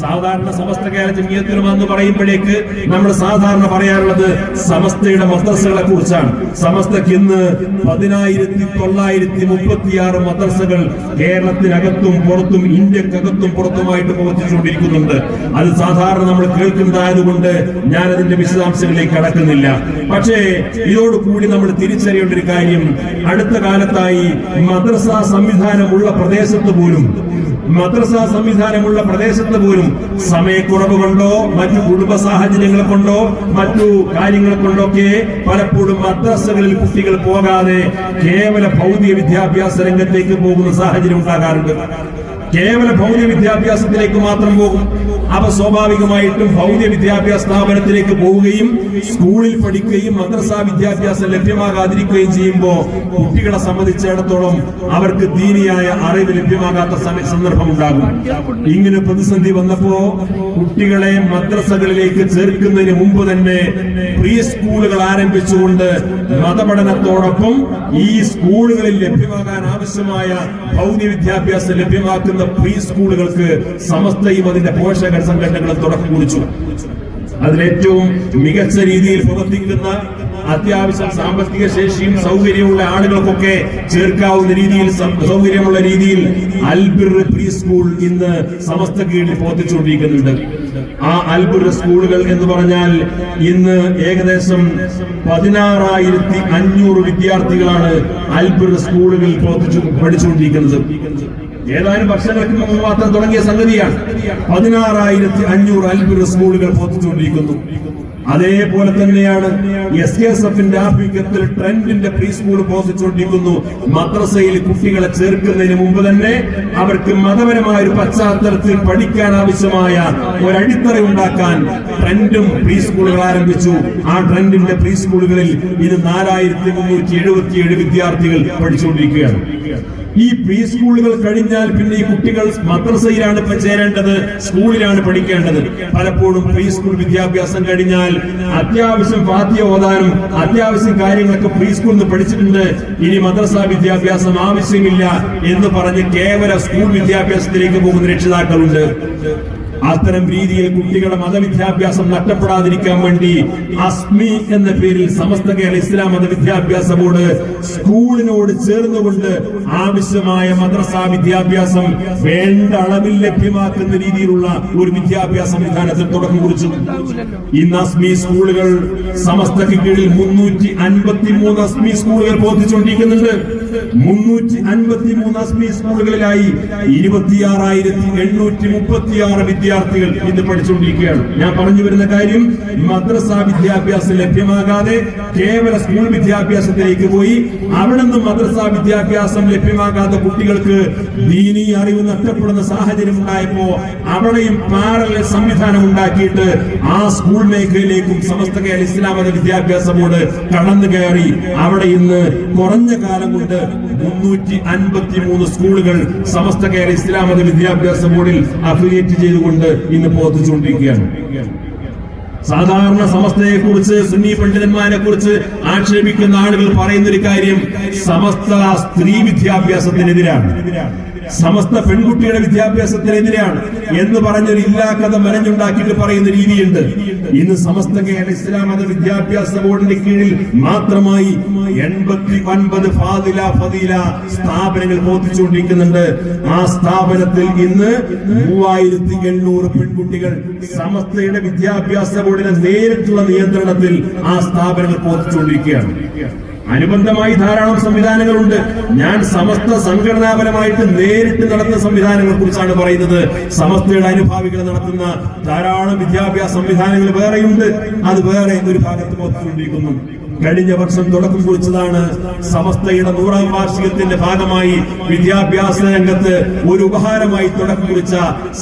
സാധാരണ സമസ്ത കേരള ജമിയത്തിലും എന്ന് പറയുമ്പോഴേക്ക് നമ്മൾ സാധാരണ പറയാറുള്ളത് സമസ്തയുടെ മദ്രസകളെ കുറിച്ചാണ്. സമസ്തക്ക് ഇന്ന് പതിനായിരത്തി തൊള്ളായിരത്തി മുപ്പത്തിയാറ് മദ്രസകൾ കേരളത്തിനകത്തും പുറത്തും ഇന്ത്യക്കകത്തും പുറത്തുമായിട്ട് പ്രവർത്തിച്ചുകൊണ്ടിരിക്കുന്നുണ്ട്. അത് സാധാരണ നമ്മൾ കേൾക്കുന്നതായതുകൊണ്ട് ഞാൻ അതിന്റെ വിശദാംശങ്ങളിലേക്ക് കടക്കുന്നില്ല. പക്ഷേ ഇതോടുകൂടി നമ്മൾ തിരിച്ചറിയേണ്ട ഒരു കാര്യം. അടുത്ത കാലത്തായി മദ്രസ സംവിധാനമുള്ള പ്രദേശത്ത് പോലും മദ്രസ സംവിധാനമുള്ള പ്രദേശത്ത് പോലും സമയക്കുറവ് കൊണ്ടോ മറ്റു കുടുംബ സാഹചര്യങ്ങൾ കൊണ്ടോ മറ്റു കാര്യങ്ങൾ കൊണ്ടൊക്കെ പലപ്പോഴും മദ്രസകളിൽ കുട്ടികൾ പോകാതെ കേവല ഭൗതിക വിദ്യാഭ്യാസ രംഗത്തേക്ക് പോകുന്ന സാഹചര്യം ഉണ്ടാകാറുണ്ട്. കേവല ഭൗതിക വിദ്യാഭ്യാസത്തിലേക്ക് മാത്രം പോകും. അവ സ്വാഭാവികമായിട്ടും ഭൗതിക വിദ്യാഭ്യാസ സ്ഥാപനത്തിലേക്ക് പോവുകയും സ്കൂളിൽ പഠിക്കുകയും മദ്രസ വിദ്യാഭ്യാസം ലഭ്യമാകാതിരിക്കുകയും ചെയ്യുമ്പോൾ കുട്ടികളെ സംബന്ധിച്ചിടത്തോളം അവർക്ക് ദീനിയായ അറിവ് ലഭ്യമാകാത്ത സന്ദർഭം ഉണ്ടാകും ഇങ്ങനെ പ്രതിസന്ധി വന്നപ്പോ കുട്ടികളെ മദ്രസകളിലേക്ക് ചേർക്കുന്നതിന് മുമ്പ് തന്നെ പ്രീ സ്കൂളുകൾ ആരംഭിച്ചുകൊണ്ട് മതപഠനത്തോടൊപ്പം ഈ സ്കൂളുകളിൽ ലഭ്യമാകാൻ ആവശ്യമായ ഭൗതിക വിദ്യാഭ്യാസം ലഭ്യമാക്കുന്ന പ്രീ സ്കൂളുകൾക്ക് സമസ്തയും അതിന്റെ പോഷക സംഘടനകളും തുടക്കം കുറിച്ചു. അതിലേറ്റവും മികച്ച രീതിയിൽ പ്രവർത്തിക്കുന്ന അത്യാവശ്യം സാമ്പത്തിക ശേഷിയും സൗകര്യമുള്ള ആളുകൾക്കൊക്കെ ചേർക്കാവുന്ന രീതിയിൽ സൗകര്യമുള്ള രീതിയിൽ അൽബിർ പ്രീ സ്കൂൾ ഇന്ന് സമസ്ത കീഴിൽ പ്രവർത്തിച്ചുകൊണ്ടിരിക്കുന്നുണ്ട്. ആ അൽബിർ സ്കൂളുകൾ എന്ന് പറഞ്ഞാൽ ഇന്ന് ഏകദേശം പതിനാറായിരത്തി അഞ്ഞൂറ് വിദ്യാർത്ഥികളാണ് അൽബിർ സ്കൂളുകളിൽ പ്രവർത്തിച്ചു പഠിച്ചുകൊണ്ടിരിക്കുന്നത്. ഏതാനും വർഷങ്ങൾക്ക് മുമ്പ് മാത്രം തുടങ്ങിയ സംഗതിയാണ്. പതിനാറായിരത്തി അഞ്ഞൂറ് അൽബിർ സ്കൂളുകൾ പ്രവർത്തിച്ചുകൊണ്ടിരിക്കുന്നു അതേപോലെ തന്നെയാണ് എസ് എസ് എഫിന്റെ ആഭിമുഖ്യത്തിൽ ട്രെൻഡിന്റെ പ്രീ സ്കൂൾ പ്രവർത്തിച്ചുകൊണ്ടിരിക്കുന്നു മദ്രസയിൽ കുട്ടികളെ ചേർക്കുന്നതിന് മുമ്പ് തന്നെ അവർക്ക് മതപരമായ ഒരു പശ്ചാത്തലത്തിൽ പഠിക്കാൻ ആവശ്യമായ ഒരടിത്തറ ഉണ്ടാക്കാൻ ട്രെൻഡും പ്രീ സ്കൂളുകൾ ആരംഭിച്ചു. ആ ട്രെൻഡിന്റെ പ്രീ സ്കൂളുകളിൽ ഇത് നാലായിരത്തി മുന്നൂറ്റി എഴുപത്തിയേഴ് വിദ്യാർത്ഥികൾ പഠിച്ചുകൊണ്ടിരിക്കുകയാണ്. ഈ പ്രീ സ്കൂളുകൾ കഴിഞ്ഞാൽ പിന്നെ ഈ കുട്ടികൾ മദ്രസയിലാണ് ചേരേണ്ടത് സ്കൂളിലാണ് പഠിക്കേണ്ടത്. പലപ്പോഴും പ്രീ സ്കൂൾ വിദ്യാഭ്യാസം കഴിഞ്ഞാൽ അത്യാവശ്യം വാദ്യ ഓതാനും അത്യാവശ്യം കാര്യങ്ങളൊക്കെ പ്രീ സ്കൂളിൽ നിന്ന് പഠിച്ചിട്ടുണ്ട്. ഇനി മദ്രസ വിദ്യാഭ്യാസം ആവശ്യമില്ല എന്ന് പറഞ്ഞ് കേവല സ്കൂൾ വിദ്യാഭ്യാസത്തിലേക്ക് പോകുന്ന രക്ഷിതാക്കളുണ്ട്. അത്തരം രീതിയിൽ കുട്ടികളുടെ മതവിദ്യാഭ്യാസം നഷ്ടപ്പെടാതിരിക്കാൻ വേണ്ടി അസ്മി എന്ന പേരിൽ സമസ്ത കേരള ഇസ്ലാം മതവിദ്യാഭ്യാസ ബോർഡ് സ്കൂളിനോട് ചേർന്നുകൊണ്ട് ആവശ്യമായ മദ്രസ വിദ്യാഭ്യാസം വേണ്ട അളവിൽ ലഭ്യമാക്കുന്ന രീതിയിലുള്ള ഒരു വിദ്യാഭ്യാസ സംവിധാനത്തിൽ തുടക്കം കുറിച്ചു. ഇന്ന് അസ്മി സ്കൂളുകൾ സമസ്തക്ക് കീഴിൽ മുന്നൂറ്റി അൻപത്തി മൂന്ന് അസ്മി സ്കൂളുകൾ പ്രവർത്തിച്ചുകൊണ്ടിരിക്കുന്നുണ്ട്. മുന്നൂറ്റി അൻപത്തി മൂന്ന് അസ്മി സ്കൂളുകളിലായി ഇരുപത്തിയാറായിരത്തി എണ്ണൂറ്റി മുപ്പത്തിയാറ് വിദ്യാർത്ഥികൾ ഇന്ന് പഠിച്ചുകൊണ്ടിരിക്കുകയാണ്. ഞാൻ പറഞ്ഞു വരുന്ന കാര്യം മദ്രസ വിദ്യാഭ്യാസം ലഭ്യമാകാതെ കേവല സ്കൂൾ വിദ്യാഭ്യാസത്തിലേക്ക് പോയി അവിടെ നിന്നും മദ്രസ വിദ്യാഭ്യാസം ലഭ്യമാകാത്ത കുട്ടികൾക്ക് ദീനീ അറിവ് നഷ്ടപ്പെടുന്ന സാഹചര്യം ഉണ്ടായപ്പോ അവിടെയും പാരല സംവിധാനം ഉണ്ടാക്കിയിട്ട് ആ സ്കൂൾ മേഖലയിലേക്കും സമസ്ത കേരള ഇസ്ലാമത വിദ്യാഭ്യാസ ബോർഡ് കടന്നു കയറി. അവിടെ ഇന്ന് കുറഞ്ഞ കാലം കൊണ്ട് മുന്നൂറ്റി അൻപത്തി മൂന്ന് സ്കൂളുകൾ സമസ്ത കേരള ഇസ്ലാമത വിദ്യാഭ്യാസ ബോർഡിൽ അഫിലിയേറ്റ് ചെയ്തുകൊണ്ട് ഇന്ന് പ്രവർത്തിച്ചുകൊണ്ടിരിക്കുകയാണ്. സാധാരണ സമസ്തയെ കുറിച്ച് സുന്നി പണ്ഡിതന്മാരെ കുറിച്ച് ആക്ഷേപിക്കുന്ന ആളുകൾ പറയുന്ന ഒരു കാര്യം സമസ്ത സ്ത്രീ വിദ്യാഭ്യാസത്തിനെതിരാണ്. സമസ്ത പെൺകുട്ടിയുടെ വിദ്യാഭ്യാസത്തിനെതിരെയാണ് എന്ന് പറഞ്ഞൊരു ഇല്ലാ കഥ മെനഞ്ഞുണ്ടാക്കിയിട്ട് പറയുന്ന രീതിയുണ്ട്. ഇന്ന് സമസ്ത കേരള ഇസ്ലാം മത വിദ്യാഭ്യാസ ബോർഡിന്റെ കീഴിൽ മാത്രമായി എൺപത്തി ഒൻപത് ഫാദില ഫദീല സ്ഥാപനങ്ങൾ പ്രവർത്തിച്ചുകൊണ്ടിരിക്കുന്നുണ്ട്. ആ സ്ഥാപനത്തിൽ ഇന്ന് മൂവായിരത്തി എണ്ണൂറ് പെൺകുട്ടികൾ സമസ്തയുടെ വിദ്യാഭ്യാസ ബോർഡിന്റെ നേരിട്ടുള്ള നിയന്ത്രണത്തിൽ ആ സ്ഥാപനങ്ങൾ പ്രവർത്തിച്ചുകൊണ്ടിരിക്കുകയാണ്. അനുബന്ധമായി ധാരാളം സംവിധാനങ്ങളുണ്ട്. ഞാൻ സമസ്ത സംഘടനാപരമായിട്ട് നേരിട്ട് നടത്തുന്ന സംവിധാനങ്ങളെ കുറിച്ചാണ് പറയുന്നത്. സമസ്തയുടെ അനുഭാവികൾ നടത്തുന്ന ധാരാളം വിദ്യാഭ്യാസ സംവിധാനങ്ങൾ വേറെയുണ്ട്. അത് വേറെ ഒരു ഭാഗത്ത് പ്രവർത്തിച്ചുകൊണ്ടിരിക്കുന്നു കഴിഞ്ഞ വർഷം തുടക്കം കുറിച്ചതാണ് സമസ്തയുടെ നൂറാം വാർഷികത്തിന്റെ ഭാഗമായി വിദ്യാഭ്യാസ രംഗത്ത് ഒരു ഉപഹാരമായി തുടക്കം കുറിച്ച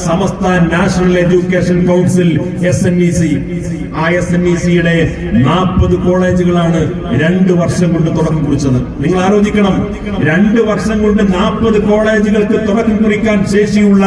Samastha national education council S N E C ആ എസ് എൻ ഇ സിയുടെ നാൽപ്പത് കോളേജുകളാണ് രണ്ട് വർഷം കൊണ്ട് തുടക്കം കുറിച്ചത്. നിങ്ങൾ ആലോചിക്കണം രണ്ട് വർഷം കൊണ്ട് നാൽപ്പത് കോളേജുകൾക്ക് തുടക്കം കുറിക്കാൻ ശേഷിയുള്ള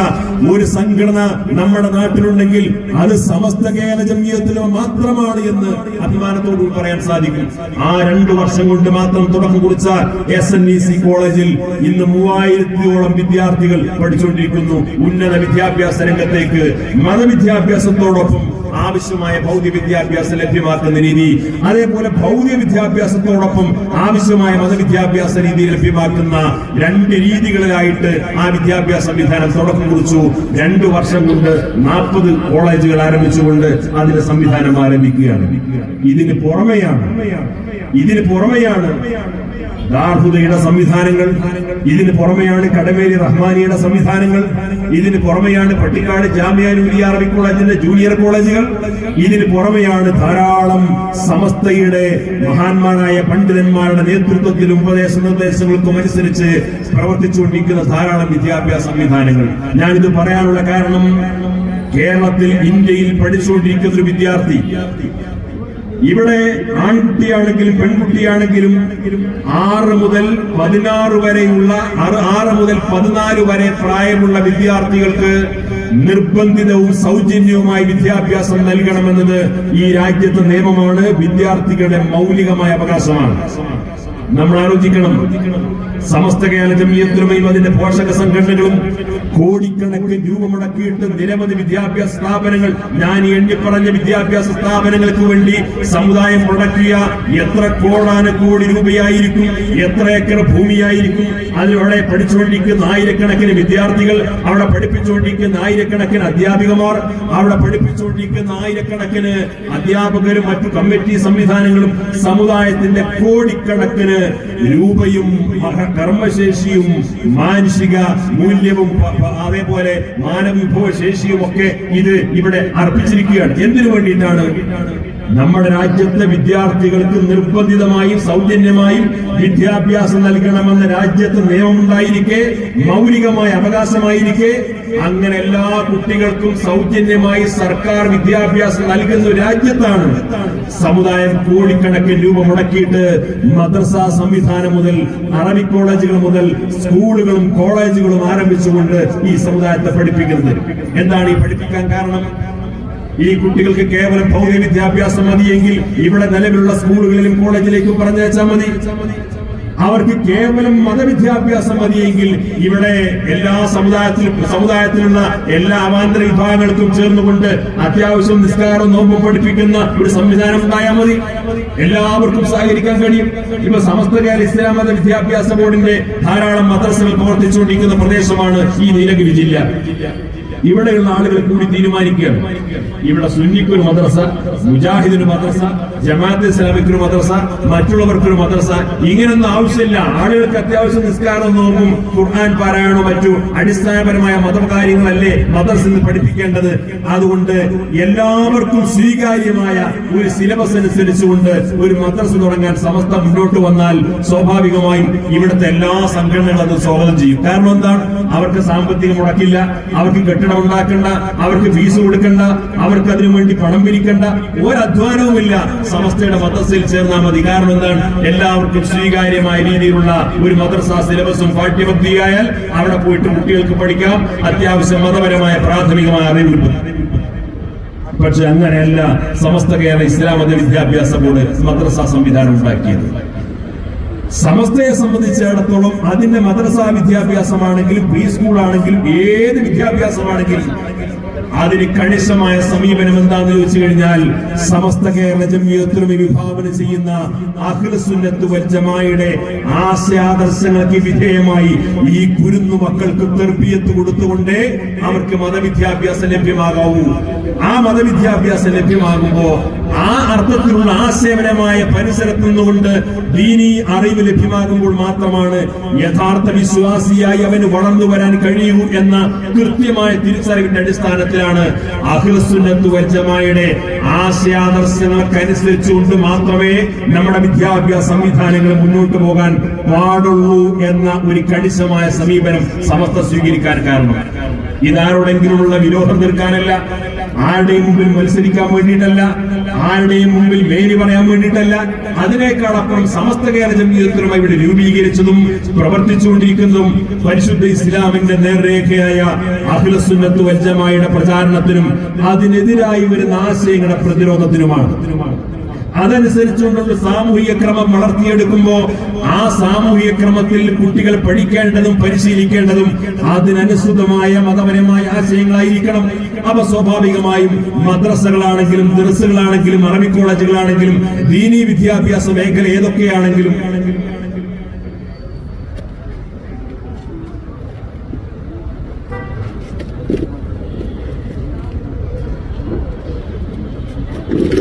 ഒരു സംഘടന നമ്മുടെ നാട്ടിലുണ്ടെങ്കിൽ അത് സമസ്ത കേരള ജംഗീയത്തിലോ മാത്രമാണ് എന്ന് അഭിമാനത്തോടുകൂടി പറയാൻ സാധിക്കും. ആ രണ്ടു വർഷം കൊണ്ട് മാത്രം തുടക്കം കുറിച്ച എസ് എൻ ഇ സി കോളേജിൽ ഇന്ന് മൂവായിരത്തിയോളം വിദ്യാർത്ഥികൾ പഠിച്ചുകൊണ്ടിരിക്കുന്നു. ഉന്നത വിദ്യാഭ്യാസ രംഗത്തേക്ക് മതവിദ്യാഭ്യാസത്തോടൊപ്പം ആവശ്യമായ ഭൗതിക വിദ്യാഭ്യാസം ലഭ്യമാക്കുന്ന രീതി അതേപോലെ ഭൗതിക വിദ്യാഭ്യാസത്തോടൊപ്പം ആവശ്യമായ മതവിദ്യാഭ്യാസ രീതി ലഭ്യമാക്കുന്ന രണ്ട് രീതികളിലായിട്ട് ആ വിദ്യാഭ്യാസ സംവിധാനം തുടക്കം കുറിച്ചു. രണ്ടു വർഷം കൊണ്ട് നാൽപ്പത് കോളേജുകൾ ആരംഭിച്ചുകൊണ്ട് അതിന്റെ സംവിധാനം ആരംഭിക്കുകയാണ്. ഇതിന് പുറമെയാണ് ഇതിന് പുറമെയാണ് ദാർഹുദയുടെ സംവിധാനങ്ങൾ ഇതിന് പുറമെയാണ് കടമേരി റഹ്മാനിയുടെ സംവിധാനങ്ങൾ ഇതിന് പുറമെയാണ് പട്ടിക്കാട് ജാമ്യ അറബി കോളേജിന്റെ ജൂനിയർ കോളേജുകൾ ഇതിന് പുറമെയാണ് ധാരാളം സമസ്തയുടെ മഹാന്മാരായ പണ്ഡിതന്മാരുടെ നേതൃത്വത്തിലും ഉപദേശ നിർദ്ദേശങ്ങൾക്കും അനുസരിച്ച് പ്രവർത്തിച്ചുകൊണ്ടിരിക്കുന്ന ധാരാളം വിദ്യാഭ്യാസ സംവിധാനങ്ങൾ. ഞാനിത് പറയാനുള്ള കാരണം കേരളത്തിൽ ഇന്ത്യയിൽ പഠിച്ചുകൊണ്ടിരിക്കുന്ന ഒരു വിദ്യാർത്ഥി. ഇവിടെ ആൺകുട്ടിയാണെങ്കിലും പെൺകുട്ടിയാണെങ്കിലും ആറ് മുതൽ പതിനാറ് വരെയുള്ള ആറ് മുതൽ പതിനാല് വരെ പ്രായമുള്ള വിദ്യാർത്ഥികൾക്ക് നിർബന്ധിതവും സൗജന്യവുമായി വിദ്യാഭ്യാസം നൽകണമെന്നത് ഈ രാജ്യത്തെ നിയമമാണ്. വിദ്യാർത്ഥികളുടെ മൗലികമായ അവകാശമാണ്. നമ്മൾ ആലോചിക്കണം. സമസ്ത കേരള ജമിയത്തിലുമയും അതിന്റെ പോഷക സംഘടനകളും കോടിക്കണക്കിന് രൂപ മുടക്കിയിട്ട് നിരവധി വിദ്യാഭ്യാസ സ്ഥാപനങ്ങൾ ഞാൻ എണ്ണി എണ്ണിപ്പറഞ്ഞ വിദ്യാഭ്യാസ സ്ഥാപനങ്ങൾക്ക് വേണ്ടി സമുദായം മുടക്കിയ എത്ര കോടാന കോടി രൂപയായിരിക്കും എത്ര ഏക്കർ ഭൂമിയായിരിക്കും അതിലവിടെ പഠിച്ചുകൊണ്ടിരിക്കുന്ന ആയിരക്കണക്കിന് വിദ്യാർത്ഥികൾ അവിടെ പഠിപ്പിച്ചുകൊണ്ടിരിക്കുന്ന ആയിരക്കണക്കിന് അധ്യാപികമാർ അവിടെ പഠിപ്പിച്ചുകൊണ്ടിരിക്കുന്ന ആയിരക്കണക്കിന് അധ്യാപകരും മറ്റു കമ്മിറ്റി സംവിധാനങ്ങളും സമുദായത്തിന്റെ കോടിക്കണക്കിന് രൂപയും കർമ്മശേഷിയും മാനുഷിക മൂല്യവും അതേപോലെ മാനവിഭവശേഷിയും ശേഷിയും ഒക്കെ ഇത് ഇവിടെ അർപ്പിച്ചിരിക്കുകയാണ്. എന്തിനു വേണ്ടിയിട്ടാണ്? നമ്മുടെ രാജ്യത്തെ വിദ്യാർത്ഥികൾക്ക് നിർബന്ധിതമായും സൗജന്യമായും വിദ്യാഭ്യാസം നൽകണമെന്ന രാജ്യത്ത് നിയമമുണ്ടായിരിക്കെ മൗലികമായ അവകാശമായിരിക്കെ അങ്ങനെ എല്ലാ കുട്ടികൾക്കും സൗജന്യമായി സർക്കാർ വിദ്യാഭ്യാസം നൽകുന്ന രാജ്യത്താണ്. സമുദായം കോടിക്കണക്കിന് രൂപ മുടക്കിയിട്ട് മദ്രസ സംവിധാനം മുതൽ അറബി കോളേജുകൾ മുതൽ സ്കൂളുകളും കോളേജുകളും ആരംഭിച്ചുകൊണ്ട് ഈ സമുദായത്തെ പഠിപ്പിക്കുന്നത്. എന്താണ് ഈ പഠിപ്പിക്കാൻ കാരണം? ഈ കുട്ടികൾക്ക് കേവലം ഭൗതിക വിദ്യാഭ്യാസം മതിയെങ്കിൽ ഇവിടെ നിലവിലുള്ള സ്കൂളുകളിലും കോളേജിലേക്കും പറഞ്ഞയച്ചാൽ മതി. അവർക്ക് കേവലം മതവിദ്യാഭ്യാസം മതിയെങ്കിൽ ഇവിടെ എല്ലാ സമുദായത്തിലും സമുദായത്തിലുള്ള എല്ലാ അവാന്തര വിഭാഗങ്ങൾക്കും ചേർന്നുകൊണ്ട് അത്യാവശ്യം നിസ്കാരം നോമ്പ് പഠിപ്പിക്കുന്ന ഒരു സംവിധാനം ഉണ്ടായാൽ മതി. എല്ലാവർക്കും സഹകരിക്കാൻ കഴിയും. ഇപ്പൊ സമസ്ത കേരള ഇസ്ലാം മത വിദ്യാഭ്യാസ ബോർഡിന്റെ ധാരാളം മദ്രസകൾ പ്രവർത്തിച്ചുകൊണ്ടിരിക്കുന്ന പ്രദേശമാണ് ഈ നീലഗിരി ജില്ല. ഇവിടെയുള്ള ആളുകൾ കൂടി തീരുമാനിക്കുകയാണ്. ഇവിടെ സുന്നിക്കൊരു മദ്രസ മുജാഹിദിന് മദ്രസ ജമാഅത്ത് ഇസ്ലാമിക്കൊരു മദ്രസ മറ്റുള്ളവർക്കൊരു മദ്രസ. ഇങ്ങനൊന്നും ആവശ്യമില്ല. ആളുകൾക്ക് അത്യാവശ്യം നിസ്കാരം നോക്കും ഖുർആൻ പാരായണോ മറ്റു അടിസ്ഥാനപരമായ മതകാര്യങ്ങളല്ലേ മദ്രസ പഠിപ്പിക്കേണ്ടത്. അതുകൊണ്ട് എല്ലാവർക്കും സ്വീകാര്യമായ ഒരു സിലബസ് അനുസരിച്ചുകൊണ്ട് ഒരു മദ്രസ തുടങ്ങാൻ സമസ്ത മുന്നോട്ട് വന്നാൽ സ്വാഭാവികമായും ഇവിടുത്തെ എല്ലാ സംഘടനകളും അത് സ്വാഗതം ചെയ്യും. കാരണം എന്താണ്? അവർക്ക് സാമ്പത്തികം മുടക്കില്ല അവർക്ക് കെട്ടിടം ഉണ്ടാക്കണ്ട അവർക്ക് ഫീസ് കൊടുക്കണ്ട അവർക്ക് അതിനു വേണ്ടി പണം പിരിക്കണ്ട ഒരധ്വാനവുമില്ല. സമസ്തയുടെ മദ്രസയിൽ ചേർന്നാൽ മതി. കാരണം എന്താണ്? എല്ലാവർക്കും സ്വീകാര്യമായ രീതിയിലുള്ള ഒരു മദ്രസ സിലബസും പാഠ്യപദ്ധതിയായാൽ അവിടെ പോയിട്ട് കുട്ടികൾക്ക് പഠിക്കാം. അത്യാവശ്യം മതപരമായ പ്രാഥമികമായ അറിവ് പക്ഷെ അങ്ങനെയല്ല സമസ്ത കേരള ഇസ്ലാമത വിദ്യാഭ്യാസ ബോർഡ് മദ്രസ സംവിധാനം ഉണ്ടാക്കിയത്. സമസ്തയെ സംബന്ധിച്ചിടത്തോളം അതിന്റെ മദ്രസ വിദ്യാഭ്യാസമാണെങ്കിലും പ്രീ സ്കൂൾ ആണെങ്കിലും ഏത് വിദ്യാഭ്യാസമാണെങ്കിലും അതിന് കണിശമായ സമീപനം എന്താണെന്ന് ചോദിച്ചു കഴിഞ്ഞാൽ സമസ്ത കേരള ജമിയത്തിലും വിഭാവനം ചെയ്യുന്ന അഖിലസുന്നത്ത് വൽ ജമായുടെ ആശയാദർശങ്ങൾക്ക് വിധേയമായി ഈ കുരുന്നു മക്കൾക്ക് തെർബിയത്ത് കൊടുത്തുകൊണ്ടേ അവർക്ക് മതവിദ്യാഭ്യാസം ലഭ്യമാകാവൂ. ആ മതവിദ്യാഭ്യാസം ലഭ്യമാകുമ്പോ ആ അർത്ഥത്തിലുള്ള ആശയപരമായ പരിസരത്ത് നിന്നുകൊണ്ട് ദീനി അറിവ് ലഭ്യമാകുമ്പോൾ മാത്രമാണ് യഥാർത്ഥ വിശ്വാസിയായി അവന് വളർന്നു വരാൻ കഴിയൂ എന്ന കൃത്യമായ തിരിച്ചറിവിന്റെ അടിസ്ഥാനത്തിലാണ് അഖിലസുന്നത്ത് വജ്ജമായുടെ ആശയാദർശങ്ങൾക്കനുസരിച്ചുകൊണ്ട് മാത്രമേ നമ്മുടെ വിദ്യാഭ്യാസ സംവിധാനങ്ങൾ മുന്നോട്ട് പോകാൻ പാടുള്ളൂ എന്ന ഒരു കണിശമായ സമീപനം സമസ്ത സ്വീകരിക്കാൻ കാരണം. ഇതാരോടെങ്കിലുമുള്ള വിരോധം തീർക്കാനല്ല ആരുടെയും മുമ്പിൽ മത്സരിക്കാൻ വേണ്ടിയിട്ടല്ല ആരുടെയും മുമ്പിൽ മേരി പറയാൻ വേണ്ടിയിട്ടല്ല അതിനേക്കാൾ അപ്പുറം സമസ്ത കേരള ജമീയത്തിനുമായി ഇവിടെ രൂപീകരിച്ചതും പ്രവർത്തിച്ചുകൊണ്ടിരിക്കുന്നതും പരിശുദ്ധ ഇസ്ലാമിന്റെ നേർരേഖയായ അഖിലസുന്നത്ത് വജ്ജമായുടെ പ്രചാരണത്തിനും അതിനെതിരായി വരുന്ന ആശയങ്ങളുടെ പ്രതിരോധത്തിനുമാണ്. അതനുസരിച്ചുകൊണ്ടുള്ള സാമൂഹിക ക്രമം വളർത്തിയെടുക്കുമ്പോ ആ സാമൂഹിക ക്രമത്തിൽ കുട്ടികൾ പഠിക്കേണ്ടതും പരിശീലിക്കേണ്ടതും അതിനനുസൃതമായ മതപരമായ ആശയങ്ങളായിരിക്കണം. അവ സ്വാഭാവികമായും മദ്രസകളാണെങ്കിലും ദർസുകളാണെങ്കിലും അറബി കോളേജുകളാണെങ്കിലും ദീനീ വിദ്യാഭ്യാസ മേഖല ഏതൊക്കെയാണെങ്കിലും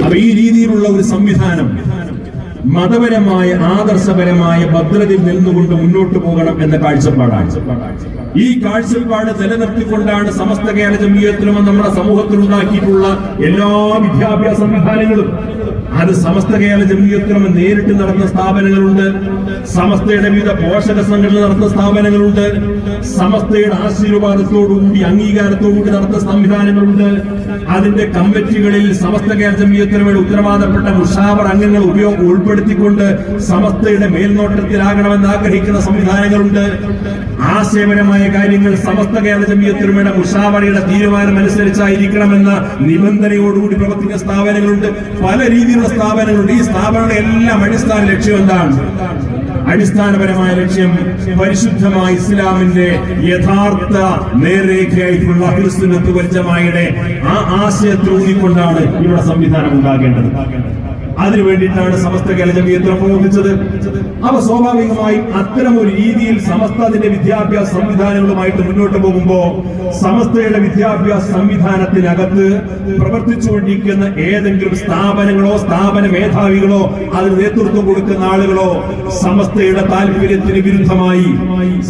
അപ്പൊ ഈ രീതിയിലുള്ള ഒരു സംവിധാനം മതപരമായ ആദർശപരമായ ഭദ്രതയിൽ നിന്നുകൊണ്ട് മുന്നോട്ട് പോകണം എന്ന കാഴ്ചപ്പാടാണ്. ഈ കാഴ്ചപ്പാട് നിലനിർത്തിക്കൊണ്ടാണ് സമസ്ത കേരള ജമീയത്തിലും നമ്മുടെ സമൂഹത്തിൽ ഉണ്ടാക്കിയിട്ടുള്ള എല്ലാ വിദ്യാഭ്യാസ സംവിധാനങ്ങളും. അത് സമസ്ത കേരള ജമീയത്തിലും നേരിട്ട് നടന്ന സ്ഥാപനങ്ങളുണ്ട്. സമസ്തയുടെ വിവിധ പോഷക സംഘടന നടത്തുന്ന സ്ഥാപനങ്ങളുണ്ട്. സമസ്തയുടെ ആശീർവാദത്തോടുകൂടി അംഗീകാരത്തോടുകൂടി നടത്തുന്ന സംവിധാനങ്ങളുണ്ട്. അതിന്റെ കമ്മിറ്റികളിൽ സമസ്ത കേരള ജമീയത്തിനുവേണ്ടി ഉത്തരവാദപ്പെട്ട മുഷാവർ അംഗങ്ങൾ ഉപയോഗം ഉൾപ്പെടുത്തിക്കൊണ്ട് സമസ്തയുടെ മേൽനോട്ടത്തിലാകണമെന്ന് ആഗ്രഹിക്കുന്ന സംവിധാനങ്ങളുണ്ട്. ആശയപരമായ കാര്യങ്ങൾ സമസ്ത കേരള ജമീയത്തിനുവേണ്ട മുഷാവറയുടെ തീരുമാനം അനുസരിച്ചായിരിക്കണമെന്ന നിബന്ധനയോടുകൂടി പ്രവർത്തിക്കുന്ന സ്ഥാപനങ്ങളുണ്ട്. പല രീതിയിലുള്ള സ്ഥാപനങ്ങളുണ്ട്. ഈ സ്ഥാപനങ്ങളുടെ എല്ലാം അടിസ്ഥാന ലക്ഷ്യം എന്താണ്? അടിസ്ഥാനപരമായ ലക്ഷ്യം പരിശുദ്ധമായ ഇസ്ലാമിന്റെ യഥാർത്ഥ നേർരേഖയായിട്ടുള്ള ക്രിസ്തുനത്ത് വൽജമായുടെ ആ ആശയത്തിൽ ഊന്നിക്കൊണ്ടാണ് ഇവിടെ സംവിധാനം ഉണ്ടാകേണ്ടത്. അതിനു വേണ്ടിയിട്ടാണ് സമസ്ത കേരള ജമീയത്തിൽ പ്രവർത്തിച്ചത്. അവ സ്വാഭാവികമായി അത്തരം ഒരു രീതിയിൽ സമസ്ത അതിന്റെ വിദ്യാഭ്യാസ സംവിധാനങ്ങളുമായിട്ട് മുന്നോട്ട് പോകുമ്പോ സമസ്തയുടെ വിദ്യാഭ്യാസ സംവിധാനത്തിനകത്ത് പ്രവർത്തിച്ചുകൊണ്ടിരിക്കുന്ന ഏതെങ്കിലും സ്ഥാപനങ്ങളോ സ്ഥാപന മേധാവികളോ അതിന് നേതൃത്വം കൊടുക്കുന്ന ആളുകളോ സമസ്തയുടെ താല്പര്യത്തിന് വിരുദ്ധമായി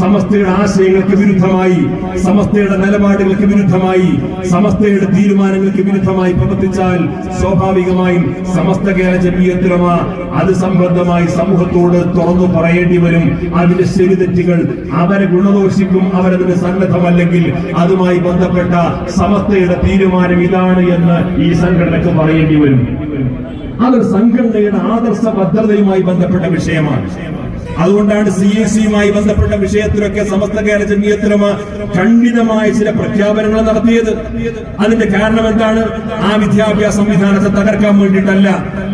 സമസ്തയുടെ ആശയങ്ങൾക്ക് വിരുദ്ധമായി സമസ്തയുടെ നിലപാടുകൾക്ക് വിരുദ്ധമായി സമസ്തയുടെ തീരുമാനങ്ങൾക്ക് വിരുദ്ധമായി പ്രവർത്തിച്ചാൽ സ്വാഭാവികമായും സമസ്ത കേരള ജമീയത്തിലമ അത് സംബന്ധമായി സമൂഹത്തോട് തുറന്നു പറയേണ്ടി വരും. അതിന്റെ ശരിതെറ്റുകൾ അവരെ ഗുണദോഷിക്കും അവരതിന് സന്നദ്ധമല്ലെങ്കിൽ അതുമായി ബന്ധപ്പെട്ട സമസ്തയുടെ തീരുമാനം ഇതാണ് എന്ന് ഈ സംഘടനക്ക് പറയേണ്ടി വരും. അത് സംഘടനയുടെ ആദർശ ഭദ്രതയുമായി ബന്ധപ്പെട്ട വിഷയമാണ്. അതുകൊണ്ടാണ് സി എസ് സിയുമായി ബന്ധപ്പെട്ട വിഷയത്തിലൊക്കെ സമസ്ത കേരള ജമീയത്തിലുമ ഖണ്ഡിതമായ ചില പ്രഖ്യാപനങ്ങൾ നടത്തിയത്. അതിന്റെ കാരണം എന്താണ്? ആ വിദ്യാഭ്യാസ സംവിധാനത്തെ തകർക്കാൻ വേണ്ടിയിട്ടല്ല.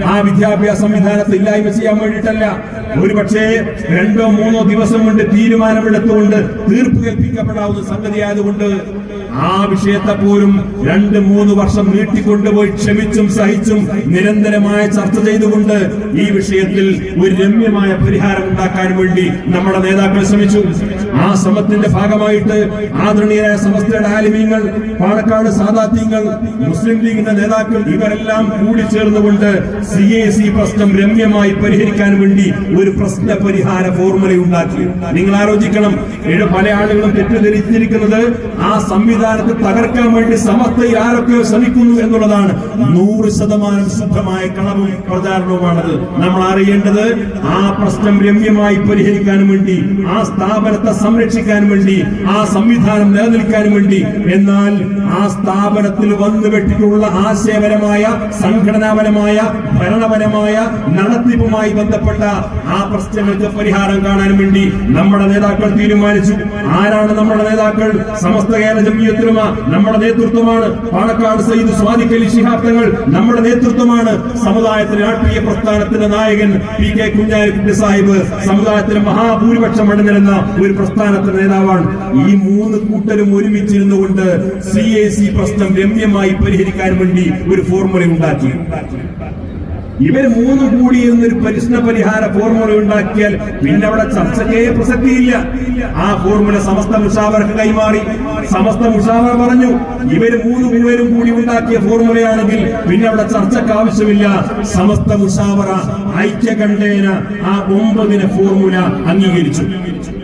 ആ വിദ്യാഭ്യാസ സംവിധാനത്തെ ഇല്ലായ്മ ചെയ്യാൻ വേണ്ടിയിട്ടല്ല. ഒരു പക്ഷേ രണ്ടോ മൂന്നോ ദിവസം കൊണ്ട് തീരുമാനമെടുത്തുകൊണ്ട് തീർപ്പ് കൽപ്പിക്കപ്പെടാവുന്ന സംഗതി ആയതുകൊണ്ട് ആ വിഷയത്തെ പോലും രണ്ട് മൂന്ന് വർഷം നീട്ടിക്കൊണ്ടുപോയി ക്ഷമിച്ചും സഹിച്ചും നിരന്തരമായ ചർച്ച ചെയ്തുകൊണ്ട് ഈ വിഷയത്തിൽ ഒരു രമ്യമായ പരിഹാരം ഉണ്ടാക്കാൻ വേണ്ടി നമ്മുടെ നേതാക്കൾ ശ്രമിച്ചു. ആ ശ്രമത്തിന്റെ ഭാഗമായിട്ട് ആദരണീയരായ സമസ്തയുടെ ആലിമീങ്ങൾ പാലക്കാട് സാദാത്യങ്ങൾ മുസ്ലിം ലീഗിന്റെ നേതാക്കൾ ഇവരെല്ലാം കൂടി ചേർന്നുകൊണ്ട് സി എ സി പ്രശ്നം രമ്യമായി പരിഹരിക്കാൻ വേണ്ടി ഒരു പ്രശ്ന പരിഹാര ഫോർമുല ഉണ്ടാക്കി നിങ്ങൾ ആലോചിക്കണം പല ആളുകളും തെറ്റിദ്ധരിച്ചിരിക്കുന്നത് ആ സംവിധാനത്തെ തകർക്കാൻ വേണ്ടി സമസ്തയിൽ ആരൊക്കെയോ ശ്രമിക്കുന്നു എന്നുള്ളതാണ് നൂറ് ശതമാനം ശുദ്ധമായ കളവും പ്രചാരണവുമാണത്. നമ്മൾ അറിയേണ്ടത് ആ പ്രശ്നം രമ്യമായി പരിഹരിക്കാൻ വേണ്ടി ആ സ്ഥാപനത്തെ സംരക്ഷിക്കാൻ വേണ്ടി ആ സംവിധാനം നിലനിൽക്കാൻ വേണ്ടി. എന്നാൽ ആ സ്ഥാപനത്തിൽ വന്നു വെട്ടിട്ടുള്ള ആശയപരമായ സംഘടനാപരമായ ഭരണപരമായ നടത്തിപ്പുമായി ബന്ധപ്പെട്ട ആ പ്രശ്നങ്ങൾക്ക് പരിഹാരം കാണാൻ വേണ്ടി നമ്മുടെ നേതാക്കൾ തീരുമാനിച്ചു. ആരാണ് നമ്മുടെ നേതാക്കൾ? സമസ്ത കേരള ജമീയത്തിലുമ നമ്മുടെ നേതൃത്വമാണ്. പാണക്കാട് സയ്യിദ് സ്വാദിഖലി ശിഹാബ്ദങ്ങൾ നമ്മുടെ നേതൃത്വമാണ്. സമുദായത്തിന് രാഷ്ട്രീയ പ്രസ്ഥാനത്തിന്റെ നായകൻ പി കെ കുഞ്ഞാലിക്കുട്ടി സാഹിബ് സമുദായത്തിലെ മഹാഭൂരിപക്ഷം അണിനിരുന്ന ഒരു പ്രസ്ഥാനത്തിന്റെ നേതാവാണ്. ഈ മൂന്ന് കൂട്ടരും ഒരുമിച്ചിരുന്നു കൊണ്ട് സി എ സി പ്രശ്നം രമ്യമായി പരിഹരിക്കാൻ വേണ്ടി ഒരു ഫോർമുല ഉണ്ടാക്കി. ഇവർ മൂന്ന് കൂടി എന്നൊരു പരിശ്ന പരിഹാര ഫോർമുല ഉണ്ടാക്കിയാൽ പിന്നെ അവിടെ ചർച്ചയ്ക്കേ പ്രസക്തിയില്ല. ആ ഫോർമുല സമസ്ത മുഷാവർക്ക് കൈമാറി. സമസ്ത മുഷാവർ പറഞ്ഞു ഇവർ മൂന്ന് മൂവരും കൂടി ഉണ്ടാക്കിയ ഫോർമുലയാണെങ്കിൽ പിന്നെ അവിടെ ചർച്ചക്ക് ആവശ്യമില്ല. സമസ്ത മുഷാവറ ഐക്യകണ്ഠേന ആ ഒമ്പതിന് ഫോർമുല അംഗീകരിച്ചു.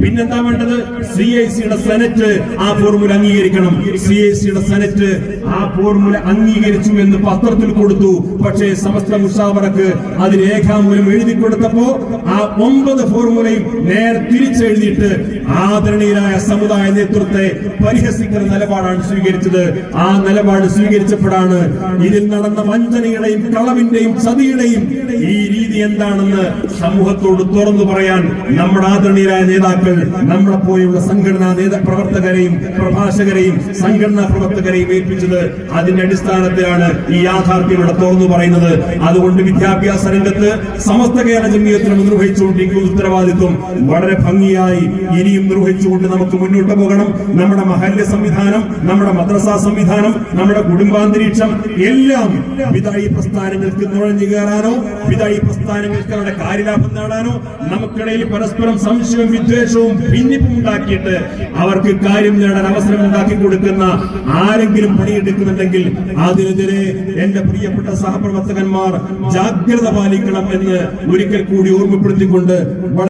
പിന്നെന്താ വേണ്ടത്? സി ഐ സിയുടെ സെനറ്റ് ആ ഫോർമുല അംഗീകരിക്കണം. സി ഐ സിയുടെ സെനറ്റ് ആ ഫോർമുല അംഗീകരിച്ചു എന്ന് പത്രത്തിൽ കൊടുത്തു. പക്ഷേ സമസ്ത മുഷാവറക്ക് അത് രേഖാമൂലം എഴുതി കൊടുത്തപ്പോ ആ ഒമ്പത് ഫോർമുലയും നേരെ തിരിച്ചെഴുതിയിട്ട് ആദരണീയരായ സമുദായ നേതൃത്വത്തെ പരിഹസിക്കുന്ന നിലപാടാണ് സ്വീകരിച്ചത്. ആ നിലപാട് സ്വീകരിച്ചപ്പോഴാണ് ഇതിൽ നടന്ന വഞ്ചനയുടെയും കളവിന്റെയും ചതിയുടെയും ഈ രീതി എന്താണെന്ന് സമൂഹത്തോട് തുറന്നു പറയാൻ നമ്മുടെ ആദരണീയരായ നേതാക്കൾ നമ്മളെ പോലുള്ള സംഘടനാ നേതാ പ്രവർത്തകരെയും പ്രഭാഷകരെയും സംഘടനാ പ്രവർത്തകരെയും ഏൽപ്പിച്ചത് അതിന്റെ അടിസ്ഥാനത്തിലാണ് ഈ യാഥാർത്ഥ്യം ഇവിടെ തുറന്നു പറയുന്നത്. അതുകൊണ്ട് വിദ്യാഭ്യാസ രംഗത്ത് സമസ്ത കേരള ജമീയത്തിനും നിർവഹിച്ചുകൊണ്ടിരിക്കുന്ന ഉത്തരവാദിത്വം വളരെ ഭംഗിയായി ഇനിയും നിർവഹിച്ചുകൊണ്ട് നമുക്ക് മുന്നോട്ട് പോകണം. നമ്മുടെ മഹല്യ സംവിധാനം നമ്മുടെ മദ്രസാ സംവിധാനം നമ്മുടെ കുടുംബാന്തരീക്ഷം എല്ലാം വിതായി പ്രസ്ഥാനങ്ങൾക്ക് നുഴഞ്ഞു കയറാനോ വിതായി അവരുടെ കാര്യലാഭം നേടാനോ നമുക്കിടയിൽ പരസ്പരം സംശയവും വിദ്വേഷവും ഭിന്നിപ്പും ഉണ്ടാക്കിയിട്ട് അവർക്ക് കാര്യം നേടാൻ അവസരം ഉണ്ടാക്കി കൊടുക്കുന്ന ആരെങ്കിലും പണിയെടുക്കുന്നുണ്ടെങ്കിൽ അതിനെതിരെ എന്റെ പ്രിയപ്പെട്ട സഹപ്രവർത്തകന്മാർ ജാഗ്രത പാലിക്കണം എന്ന് ഒരിക്കൽ കൂടി ഓർമ്മപ്പെടുത്തിക്കൊണ്ട്